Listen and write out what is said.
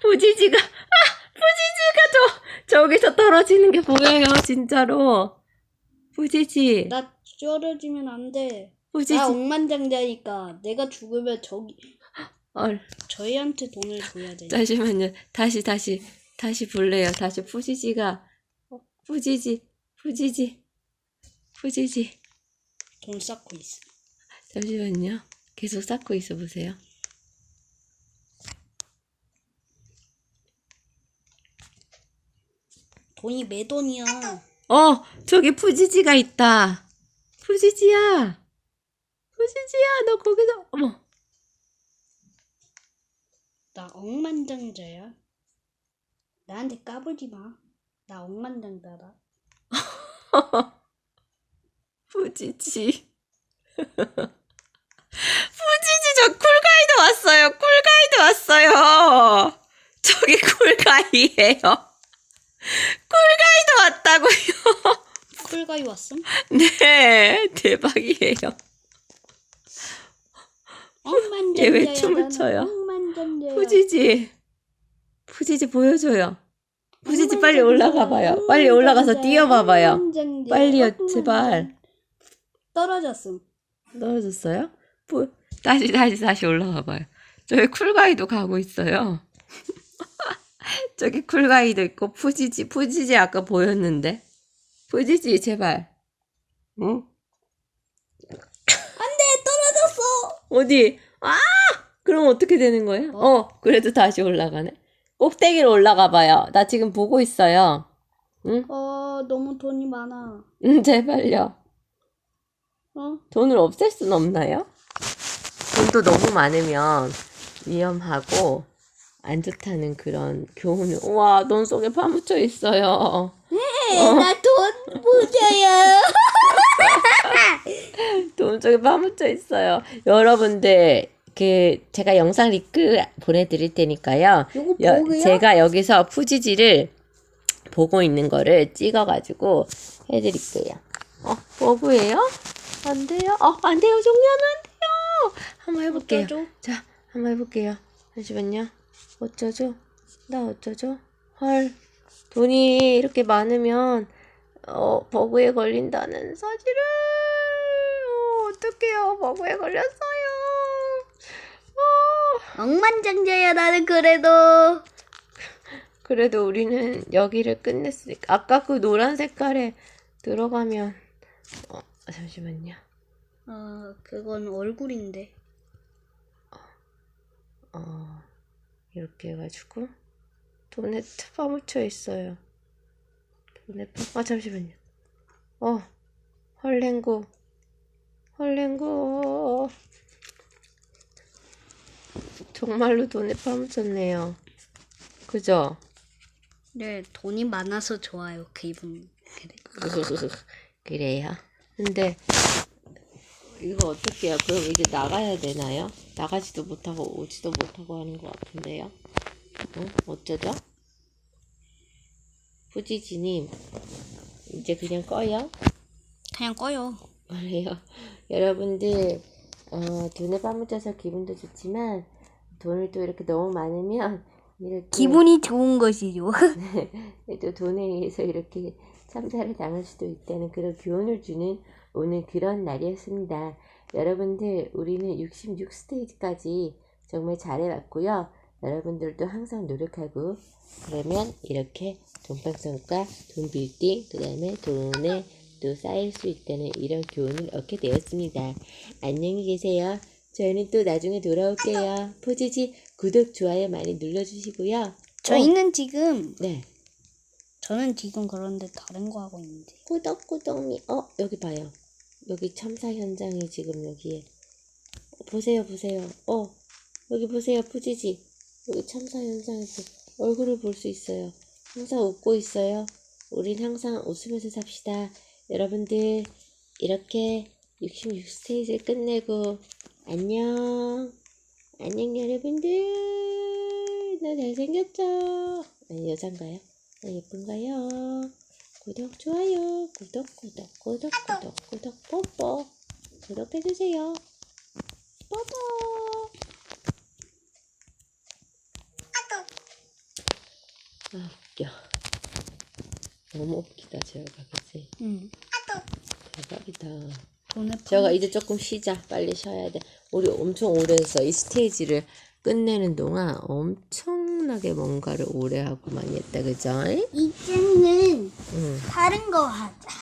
부지지가 아 부지지가 저 저기서 떨어지는 게 보여요 진짜로? 부지지. 나 쩔어지면 안 돼. 부지지. 나 억만장자니까 내가 죽으면 저기 얼. 저희한테 돈을 줘야 돼. 잠시만요. 다시 다시 다시 볼래요. 다시 부지지가 어, 부지지 부지지 부지지. 돈 쌓고 있어. 잠시만요. 계속 쌓고 있어 보세요 돈이 매 돈이야. 어 저기 부지지가 있다 부지지야 부지지야 너 거기서 어머 나 억만장자야. 나한테 까불지 마. 나 억만장자다. 부지지. 부지지 저 쿨가이드 왔어요. 쿨가이드 왔어요. 저기 쿨가이예요. 쿨가이드 왔다고요. 쿨가이 왔음? 네, 대박이에요. 억만장자야. 얘왜 춤을 춰요? 부지지. 부지지 보여줘요. 부지지 빨리 억만장자야, 올라가 봐요. 빨리 올라가서 뛰어봐봐요. 빨리요, 억만장자야. 제발. 떨어졌음. 떨어졌어요? 뭐, 다시 다시 다시 올라가 봐요. 저기 쿨가이도 가고 있어요. 저기 쿨가이도 있고 푸지지 푸지지 아까 보였는데 푸지지 제발. 응? 안돼 떨어졌어. 어디? 아! 그럼 어떻게 되는 거예요? 어? 어, 그래도 다시 올라가네. 꼭대기로 올라가 봐요. 나 지금 보고 있어요. 응? 어 너무 돈이 많아. 응, 제발요. 어? 돈을 없앨 순 없나요? 돈도 너무 많으면 위험하고 안 좋다는 그런 교훈을 우와 돈 속에 파묻혀 있어요 나돈 부자야. 돈 속에 파묻혀 있어요 여러분들 그 제가 영상 링크 보내드릴 테니까요 여-? 제가 여기서 푸지지를 보고 있는 거를 찍어가지고 해드릴게요 어 버그예요? 안 돼요? 어 안 돼요 종료하면 안 돼요 한번 해볼게요? 자, 한번 해볼게요. 잠시만요. 어쩌죠? 나 어쩌죠? 헐, 돈이 이렇게 많으면, 어, 버그에 걸린다는 사실을, 어, 어떡해요. 버그에 걸렸어요. 어, 억만장자야 나는 그래도. 그래도 우리는 여기를 끝냈으니까. 아까 그 노란 색깔에 들어가면, 어, 잠시만요. 아 그건 얼굴인데. 어, 이렇게 해가지고 돈에 파묻혀 있어요. 돈에 파, 아, 잠시만요. 어, 헐랭구, 헐랭구. 정말로 돈에 파묻혔네요. 그죠? 네 돈이 많아서 좋아요 기분. 그래. 그래요. 근데 이거 어떻게 해요? 그럼 이제 나가야 되나요? 나가지도 못하고 오지도 못하고 하는 것 같은데요. 어? 어쩌죠? 후지지님 이제 그냥 꺼요? 그냥 꺼요. 그래요. 여러분들 어, 돈에 빠묻혀서 기분도 좋지만 돈을 또 이렇게 너무 많으면 이렇게 기분이 좋은 것이죠. 또 돈에 의해서 이렇게 참사를 당할 수도 있다는 그런 교훈을 주는 오늘 그런 날이었습니다. 여러분들, 우리는 66 스테이지까지 정말 잘해왔고요. 여러분들도 항상 노력하고, 그러면 이렇게 돈방송과 돈 빌딩, 그 다음에 돈에 또 쌓일 수 있다는 이런 교훈을 얻게 되었습니다. 안녕히 계세요. 저희는 또 나중에 돌아올게요. 포지지 구독, 좋아요 많이 눌러주시고요. 저희는 지금 네. 저는 지금 그런데 다른 거 하고 있는데. 꾸덕꾸덕미 어 여기 봐요. 여기 참사 현장이 지금 여기에. 어, 보세요 보세요. 어 여기 보세요 푸지지. 여기 참사 현장에서 얼굴을 볼 수 있어요. 항상 웃고 있어요. 우린 항상 웃으면서 삽시다. 여러분들 이렇게 66스테이지를 끝내고 안녕. 안녕 여러분들. 나 잘생겼죠? 아니 여잔가요? 어, 예쁜가요? 구독, 좋아요, 구독, 구독, 구독, 구독, 구독, 뽀뽀. 구독해주세요. 뽀뽀. 아, 웃겨. 너무 웃기다, 재혁아, 그치? 응. 대박이다. 재혁아, 이제 조금 쉬자. 빨리 쉬어야 돼. 우리 엄청 오래 했어. 이 스테이지를 끝내는 동안 엄청 엄청나게 뭔가를 오래 하고 많이 했다 그죠? 이제는 응. 다른 거 하자.